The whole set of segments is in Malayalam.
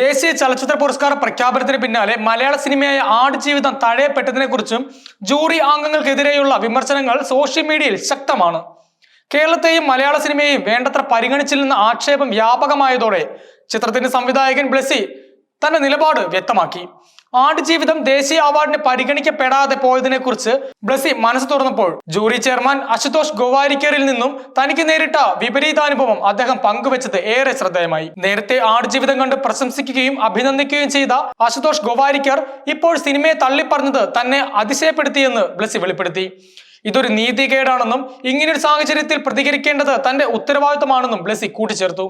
ദേശീയ ചലച്ചിത്ര പുരസ്കാര പ്രഖ്യാപനത്തിന് പിന്നാലെ മലയാള സിനിമയായ ആടുജീവിതം തഴയപ്പെട്ടതിനെ കുറിച്ചും ജൂറി അംഗങ്ങൾക്കെതിരെയുള്ള വിമർശനങ്ങൾ സോഷ്യൽ മീഡിയയിൽ ശക്തമാണ്. കേരളത്തെയും മലയാള സിനിമയെയും വേണ്ടത്ര പരിഗണിച്ചില്ലെന്ന ആക്ഷേപം വ്യാപകമായതോടെ ചിത്രത്തിന്റെ സംവിധായകൻ ബ്ലസി തന്റെ നിലപാട് വ്യക്തമാക്കി. ആടുജീവിതം ദേശീയ അവാർഡിന് പരിഗണിക്കപ്പെടാതെ പോയതിനെ കുറിച്ച് ബ്ലസി മനസ്സ് തുറന്നപ്പോൾ ജൂറി ചെയർമാൻ അശുതോഷ് ഗോവാരിക്കറിൽ നിന്നും തനിക്ക് നേരിട്ട വിപരീതാനുഭവം അദ്ദേഹം പങ്കുവച്ചത് ഏറെ ശ്രദ്ധേയമായി. നേരത്തെ ആടുജീവിതം കണ്ട് പ്രശംസിക്കുകയും അഭിനന്ദിക്കുകയും ചെയ്ത അശുതോഷ് ഗോവാരിക്കർ ഇപ്പോൾ സിനിമയെ തള്ളിപ്പറഞ്ഞത് തന്നെ അതിശയപ്പെടുത്തിയെന്ന് ബ്ലസി വെളിപ്പെടുത്തി. ഇതൊരു നീതികേടാണെന്നും ഇങ്ങനൊരു സാഹചര്യത്തിൽ പ്രതികരിക്കേണ്ടത് തന്റെ ഉത്തരവാദിത്തമാണെന്നും ബ്ലസി കൂട്ടിച്ചേർത്തു.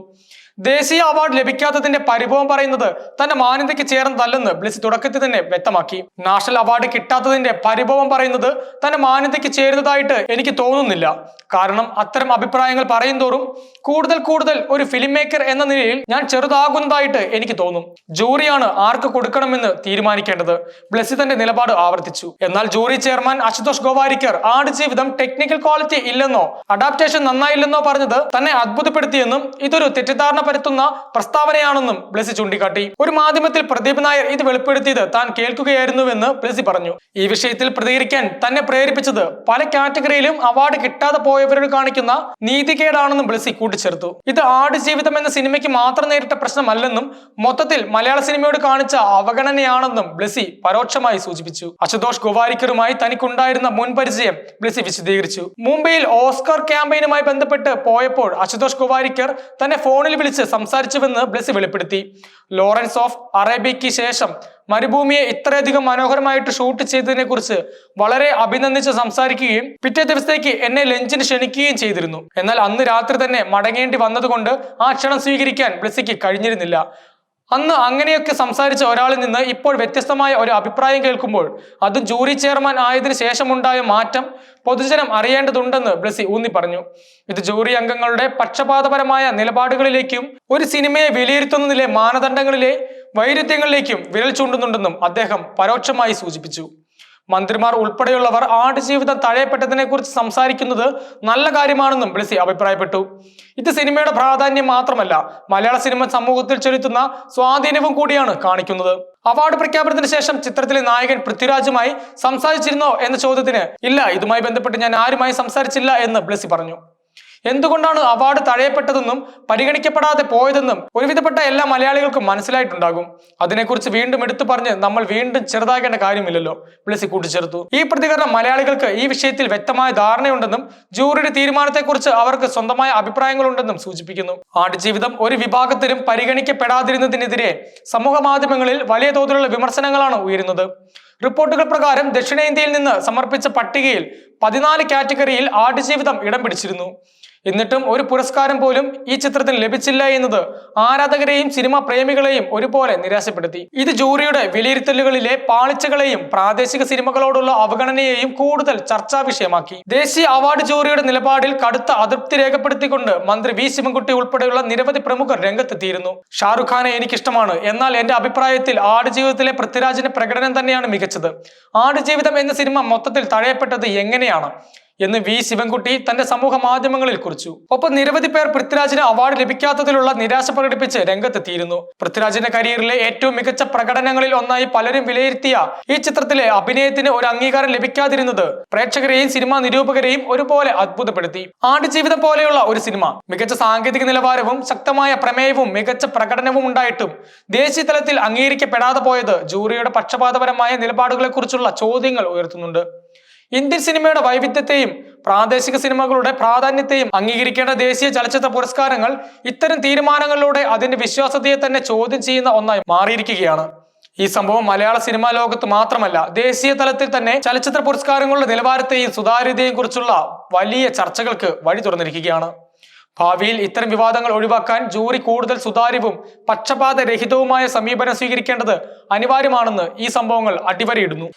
ദേശീയ അവാർഡ് ലഭിക്കാത്തതിന്റെ പരിഭവം പറയുന്നത് തന്റെ മാന്യതയ്ക്ക് ചേർന്നതല്ലെന്ന് ബ്ലിസ് തുടക്കത്തിൽ തന്നെ വ്യക്തമാക്കി. നാഷണൽ അവാർഡ് കിട്ടാത്തതിന്റെ പരിഭവം പറയുന്നത് തന്റെ മാന്യതയ്ക്ക് ചേരുന്നതായിട്ട് എനിക്ക് തോന്നുന്നില്ല. കാരണം അത്തരം അഭിപ്രായങ്ങൾ പറയും തോറും കൂടുതൽ കൂടുതൽ ഒരു ഫിലിം മേക്കർ എന്ന നിലയിൽ ഞാൻ ചെറുതാകുന്നതായിട്ട് എനിക്ക് തോന്നും. ജൂറിയാണ് ആർക്ക് കൊടുക്കണമെന്ന് തീരുമാനിക്കേണ്ടത്. ബ്ലസ്സി തന്റെ നിലപാട് ആവർത്തിച്ചു. എന്നാൽ jury chairman Ashutosh Gowariker Aadujeevitham technical quality ഇല്ലെന്നോ adaptation നന്നായില്ലെന്നോ പറഞ്ഞത് തന്നെ അത്ഭുതപ്പെടുത്തിയെന്നും ഇതൊരു തെറ്റിദ്ധാരണ പരത്തുന്ന പ്രസ്താവനയാണെന്നും ബ്ലസി ചൂണ്ടിക്കാട്ടി. ഒരു മാധ്യമത്തിൽ പ്രദീപ് നായർ ഇത് വെളിപ്പെടുത്തിയത് താൻ കേൾക്കുകയായിരുന്നുവെന്ന് ബ്ലസി പറഞ്ഞു. ഈ വിഷയത്തിൽ പ്രതികരിക്കാൻ തന്നെ പ്രേരിപ്പിച്ചത് പല കാറ്റഗറിയിലും അവാർഡ് കിട്ടാതെ പോയവരോട് കാണിക്കുന്ന നീതികേടാണെന്നും ബ്ലസി കൂട്ടിച്ചേർത്തു. ഇത് ആടുജീവിതം എന്ന സിനിമയ്ക്ക് മാത്രം നേരിട്ട പ്രശ്നമല്ലെന്നും മൊത്തത്തിൽ മലയാള സിനിമയോട് കാണിച്ച അവഗണനയാണെന്നും ബ്ലസി പരോക്ഷമായി സൂചിപ്പിച്ചു. അശുതോഷ് ഗോവാരിക്കറുമായി തനിക്കുണ്ടായിരുന്ന മുൻപരിചയം ബ്ലസി വിശദീകരിച്ചു. മുംബൈയിൽ ഓസ്കർ ക്യാമ്പയിനുമായി ബന്ധപ്പെട്ട് പോയപ്പോൾ അശുതോഷ് ഗോവാരിക്കർ തന്നെ ഫോണിൽ വിളിച്ച് സംസാരിച്ചുവെന്ന് ബ്ലസി വെളിപ്പെടുത്തി. ലോറൻസ് ഓഫ് അറേബ്യയ്ക്ക് ശേഷം മരുഭൂമിയെ ഇത്രയധികം മനോഹരമായിട്ട് ഷൂട്ട് ചെയ്തതിനെ കുറിച്ച് വളരെ അഭിനന്ദിച്ച് സംസാരിക്കുകയും പിറ്റേ ദിവസത്തേക്ക് എന്നെ ലഞ്ചിന് ക്ഷണിക്കുകയും ചെയ്തിരുന്നു. എന്നാൽ അന്ന് രാത്രി തന്നെ മടങ്ങേണ്ടി വന്നതുകൊണ്ട് ആ ക്ഷണം സ്വീകരിക്കാൻ ബ്ലസ്സിക്ക് കഴിഞ്ഞിരുന്നില്ല. അന്ന് അങ്ങനെയൊക്കെ സംസാരിച്ച ഒരാളിൽ നിന്ന് ഇപ്പോൾ വ്യത്യസ്തമായ ഒരു അഭിപ്രായം കേൾക്കുമ്പോൾ അത് ജൂറി ചെയർമാൻ ആയതിനു ശേഷമുണ്ടായ മാറ്റം പൊതുജനം അറിയേണ്ടതുണ്ടെന്ന് ബ്ലസി ഊന്നി പറഞ്ഞു. ഇത് ജൂറി അംഗങ്ങളുടെ പക്ഷപാതപരമായ നിലപാടുകളിലേക്കും ഒരു സിനിമയെ വിലയിരുത്തുന്നതിലെ മാനദണ്ഡങ്ങളിലെ വൈരുദ്ധ്യങ്ങളിലേക്കും വിരൽ ചൂണ്ടുന്നുണ്ടെന്നും അദ്ദേഹം പരോക്ഷമായി സൂചിപ്പിച്ചു. മന്ത്രിമാർ ഉൾപ്പെടെയുള്ളവർ ആടുജീവിതം തഴയപ്പെട്ടതിനെ കുറിച്ച് സംസാരിക്കുന്നത് നല്ല കാര്യമാണെന്നും ബ്ലസി അഭിപ്രായപ്പെട്ടു. ഇത് സിനിമയുടെ പ്രാധാന്യം മാത്രമല്ല മലയാള സിനിമ സമൂഹത്തിൽ ചെലുത്തുന്ന സ്വാധീനവും കൂടിയാണ് കാണിക്കുന്നത്. അവാർഡ് പ്രഖ്യാപനത്തിന് ശേഷം ചിത്രത്തിലെ നായകൻ പൃഥ്വിരാജുമായി സംസാരിച്ചിരുന്നോ എന്ന ചോദ്യത്തിന് ഇല്ല ഇതുമായി ബന്ധപ്പെട്ട് ഞാൻ ആരുമായി സംസാരിച്ചില്ല എന്ന് ബ്ലസി പറഞ്ഞു. എന്തുകൊണ്ടാണ് അവാർഡ് തഴയപ്പെട്ടതെന്നും പരിഗണിക്കപ്പെടാതെ പോയതെന്നും ഒരുവിധപ്പെട്ട എല്ലാ മലയാളികൾക്കും മനസ്സിലായിട്ടുണ്ടാകും. അതിനെക്കുറിച്ച് വീണ്ടും എടുത്തു പറഞ്ഞ് നമ്മൾ വീണ്ടും ചെറുതാക്കേണ്ട കാര്യമില്ലല്ലോ. ബ്ലസി കൂട്ടിച്ചേർത്തു. ഈ പ്രതികരണം മലയാളികൾക്ക് ഈ വിഷയത്തിൽ വ്യക്തമായ ധാരണയുണ്ടെന്നും ജൂറിയുടെ തീരുമാനത്തെക്കുറിച്ച് അവർക്ക് സ്വന്തമായ അഭിപ്രായങ്ങളുണ്ടെന്നും സൂചിപ്പിക്കുന്നു. ആടുജീവിതം ഒരു വിഭാഗത്തിലും പരിഗണിക്കപ്പെടാതിരുന്നതിനെതിരെ സമൂഹ മാധ്യമങ്ങളിൽ വലിയ തോതിലുള്ള വിമർശനങ്ങളാണ് ഉയരുന്നത്. റിപ്പോർട്ടുകൾ പ്രകാരം ദക്ഷിണേന്ത്യയിൽ നിന്ന് സമർപ്പിച്ച പട്ടികയിൽ പതിനാല് കാറ്റഗറിയിൽ ആടുജീവിതം ഇടം പിടിച്ചിരുന്നു. എന്നിട്ടും ഒരു പുരസ്കാരം പോലും ഈ ചിത്രത്തിന് ലഭിച്ചില്ല എന്നത് ആരാധകരെയും സിനിമാ പ്രേമികളെയും ഒരുപോലെ നിരാശപ്പെടുത്തി. ഇത് ജൂറിയുടെ വിലയിരുത്തലുകളിലെ പാളിച്ചകളെയും പ്രാദേശിക സിനിമകളോടുള്ള അവഗണനയെയും കൂടുതൽ ചർച്ചാ വിഷയമാക്കി. ദേശീയ അവാർഡ് ജൂറിയുടെ നിലപാടിൽ കടുത്ത അതൃപ്തി രേഖപ്പെടുത്തിക്കൊണ്ട് മന്ത്രി വി. ശിവൻകുട്ടി ഉൾപ്പെടെയുള്ള നിരവധി പ്രമുഖർ രംഗത്തെത്തിയിരുന്നു. ഷാറുഖ് ഖാനെ എനിക്കിഷ്ടമാണ്. എന്നാൽ എന്റെ അഭിപ്രായത്തിൽ ആടുജീവിതത്തിലെ പൃഥ്വിരാജിന്റെ പ്രകടനം തന്നെയാണ് മികച്ചത്. ആടുജീവിതം എന്ന സിനിമ മൊത്തത്തിൽ തഴയപ്പെട്ടത് എങ്ങനെയാണ്? എന്ന് വി ശിവൻകുട്ടി തന്റെ സമൂഹ മാധ്യമങ്ങളിൽ കുറിച്ചു. ഒപ്പം നിരവധി പേർ പൃഥ്വിരാജിന് അവാർഡ് ലഭിക്കാത്തതിലുള്ള നിരാശ പ്രകടിപ്പിച്ച് രംഗത്തെത്തിയിരുന്നു. പൃഥ്വിരാജിന്റെ കരിയറിലെ ഏറ്റവും മികച്ച പ്രകടനങ്ങളിൽ ഒന്നായി പലരും വിലയിരുത്തിയ ഈ ചിത്രത്തിലെ അഭിനയത്തിന് ഒരു അംഗീകാരം ലഭിക്കാതിരുന്നത് പ്രേക്ഷകരെയും സിനിമാ നിരൂപകരെയും ഒരുപോലെ അത്ഭുതപ്പെടുത്തി. ആടുജീവിതം പോലെയുള്ള ഒരു സിനിമ മികച്ച സാങ്കേതിക നിലവാരവും ശക്തമായ പ്രമേയവും മികച്ച പ്രകടനവും ഉണ്ടായിട്ടും ദേശീയ തലത്തിൽ അംഗീകരിക്കപ്പെടാതെ പോയത് ജൂറിയുടെ പക്ഷപാതപരമായ നിലപാടുകളെക്കുറിച്ചുള്ള ചോദ്യങ്ങൾ ഉയർത്തുന്നുണ്ട്. ഇന്ത്യൻ സിനിമയുടെ വൈവിധ്യത്തെയും പ്രാദേശിക സിനിമകളുടെ പ്രാധാന്യത്തെയും അംഗീകരിക്കേണ്ട ദേശീയ ചലച്ചിത്ര പുരസ്കാരങ്ങൾ ഇത്തരം തീരുമാനങ്ങളിലൂടെ അതിന്റെ വിശ്വാസ്യതയെ തന്നെ ചോദ്യം ചെയ്യുന്ന ഒന്നായി മാറിയിരിക്കുകയാണ്. ഈ സംഭവം മലയാള സിനിമാ ലോകത്ത് മാത്രമല്ല ദേശീയ തലത്തിൽ തന്നെ ചലച്ചിത്ര പുരസ്കാരങ്ങളുടെ നിലവാരത്തെയും സുതാര്യതയെയും കുറിച്ചുള്ള വലിയ ചർച്ചകൾക്ക് വഴി തുറന്നിരിക്കുകയാണ്. ഭാവിയിൽ ഇത്തരം വിവാദങ്ങൾ ഒഴിവാക്കാൻ ജൂറി കൂടുതൽ സുതാര്യവും പക്ഷപാതരഹിതവുമായ സമീപനം സ്വീകരിക്കേണ്ടത് അനിവാര്യമാണെന്ന് ഈ സംഭവങ്ങൾ അടിവരയിടുന്നു.